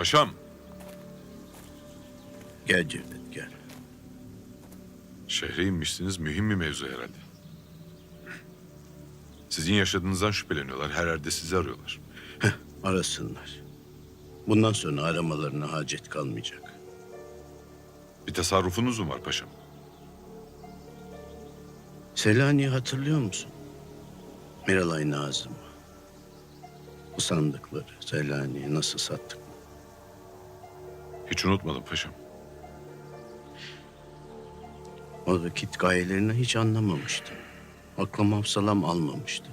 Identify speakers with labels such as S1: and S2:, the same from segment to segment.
S1: Paşam,
S2: Gel Cevdet gel.
S1: şehre inmişsiniz mühim bir mevzu herhalde. Sizin yaşadığınızdan şüpheleniyorlar. Her yerde sizi arıyorlar.
S2: Arasınlar. Bundan sonra aramalarına hacet kalmayacak.
S1: Bir tasarrufunuz mu var paşam?
S2: Selanik'i hatırlıyor musun? Miralay Nazım. Bu sandıkları Selanik'e nasıl sattık?
S1: Hiç unutmadım paşam.
S2: O vakit gayelerini hiç anlamamıştım. Aklım hafsalam almamıştı.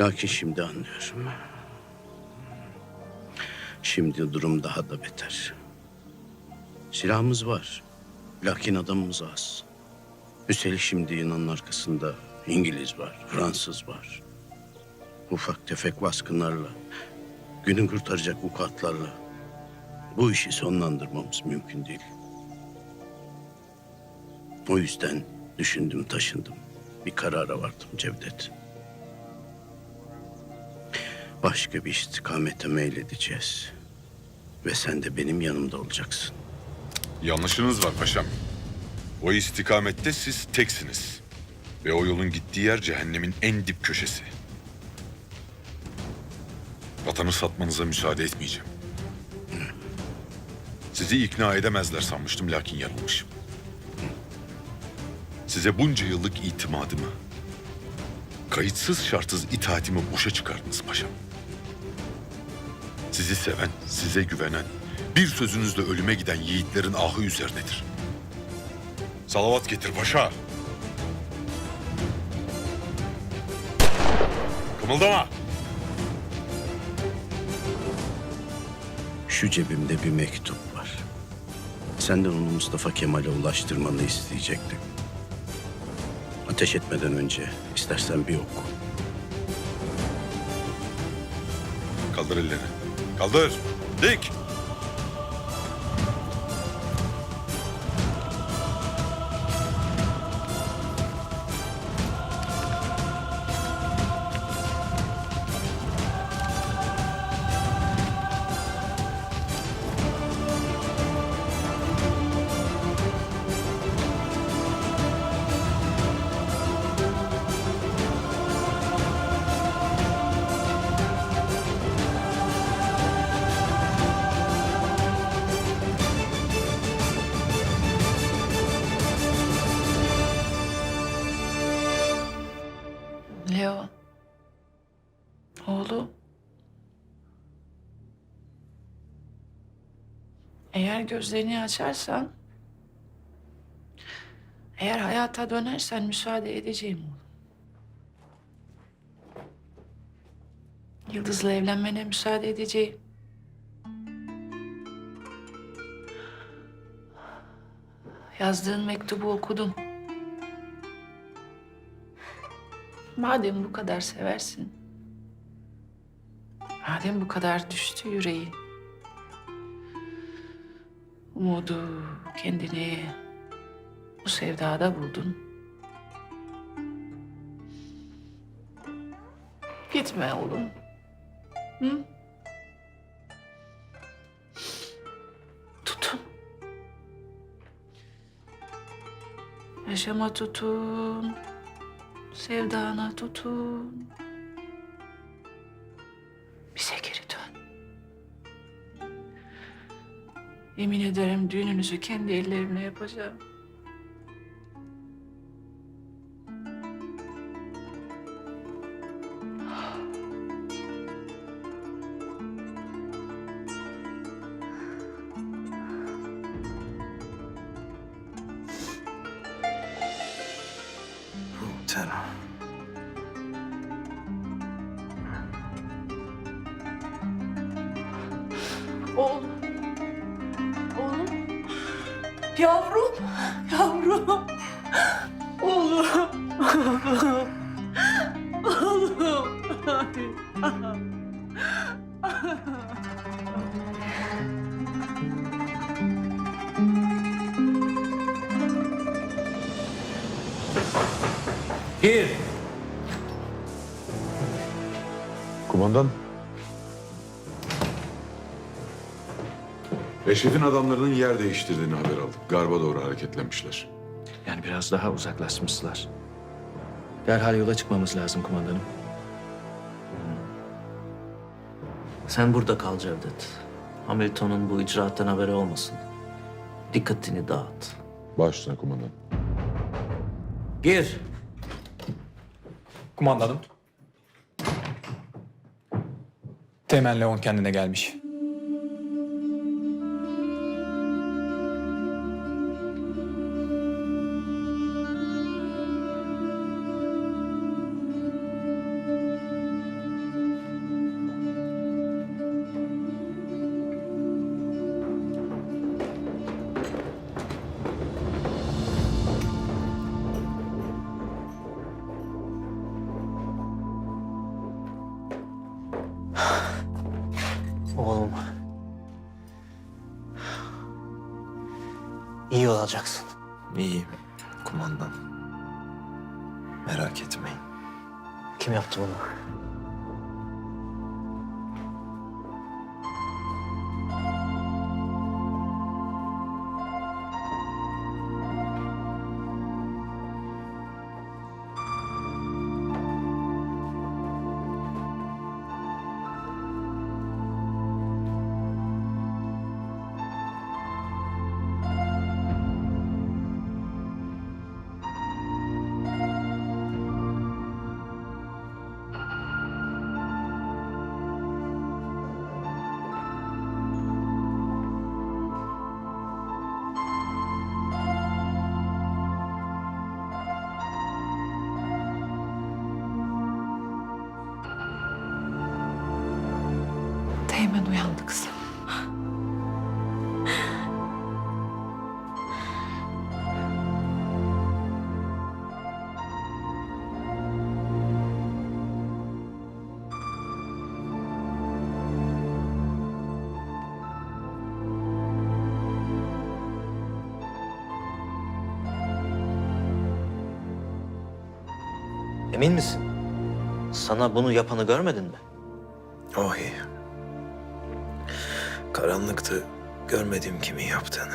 S2: Lakin şimdi anlıyorum. Şimdi durum daha da beter. Silahımız var. Lakin adamımız az. Üstelik şimdi Yunan'ın arkasında İngiliz var, Fransız var. Ufak tefek baskınlarla, günü kurtaracak vukuatlarla bu işi sonlandırmamız mümkün değil. O yüzden düşündüm, taşındım. Bir karara vardım Cevdet. Başka bir istikamete meyledeceğiz. Ve sen de benim yanımda olacaksın.
S1: Yanlışınız var paşam. O istikamette siz teksiniz. Ve o yolun gittiği yer cehennemin en dip köşesi. Vatanı satmanıza müsaade etmeyeceğim. Sizi ikna edemezler sanmıştım lakin yanılmışım. Size bunca yıllık itimadımı, kayıtsız şartsız itaatimi boşa çıkardınız paşam. Sizi seven, size güvenen, bir sözünüzle ölüme giden yiğitlerin ahı üzerinedir. Salavat getir paşa. Kımıldama.
S2: Şu cebimde bir mektup var. Senden onu Mustafa Kemal'e ulaştırmanı isteyecektim. Ateş etmeden önce istersen bir oku.
S1: Kaldır ellerini. Kaldır. Dik.
S3: Leo. Oğlum. Eğer gözlerini açarsan, eğer hayata dönersen müsaade edeceğim oğlum. Yıldız'la evlenmene müsaade edeceğim. Yazdığın mektubu okudum. Madem bu kadar seversin. Madem bu kadar düştü yüreğin. Umudu, kendini bu sevdada buldun. Gitme oğlum. Hı? Tutun. Yaşama tutun. Sevdana tutun. Bize geri dön. Yemin ederim düğününüzü kendi ellerimle yapacağım.
S2: Sen
S3: Oğlum. Oğlum. Yavrum. Yavrum. Oğlum.
S1: Eşref'in adamlarının yer değiştirdiğini haber aldık. Garba doğru hareketlenmişler.
S4: Yani biraz daha uzaklaşmışlar. Derhal yola çıkmamız lazım kumandanım.
S5: Sen burada kal Cevdet. Hamilton'un bu icraattan haberi olmasın. Dikkatini dağıt.
S1: Baş üstüne kumandan.
S5: Gir.
S6: Kumandanım. Teğmen Leon kendine gelmiş.
S5: İyi olacaksın.
S7: İyiyim kumandan. Merak etmeyin.
S5: Kim yaptı bunu? Emin misin? Sana bunu yapanı görmedin mi?
S7: Oh iyi. Karanlıktı. Görmedim kimin yaptığını.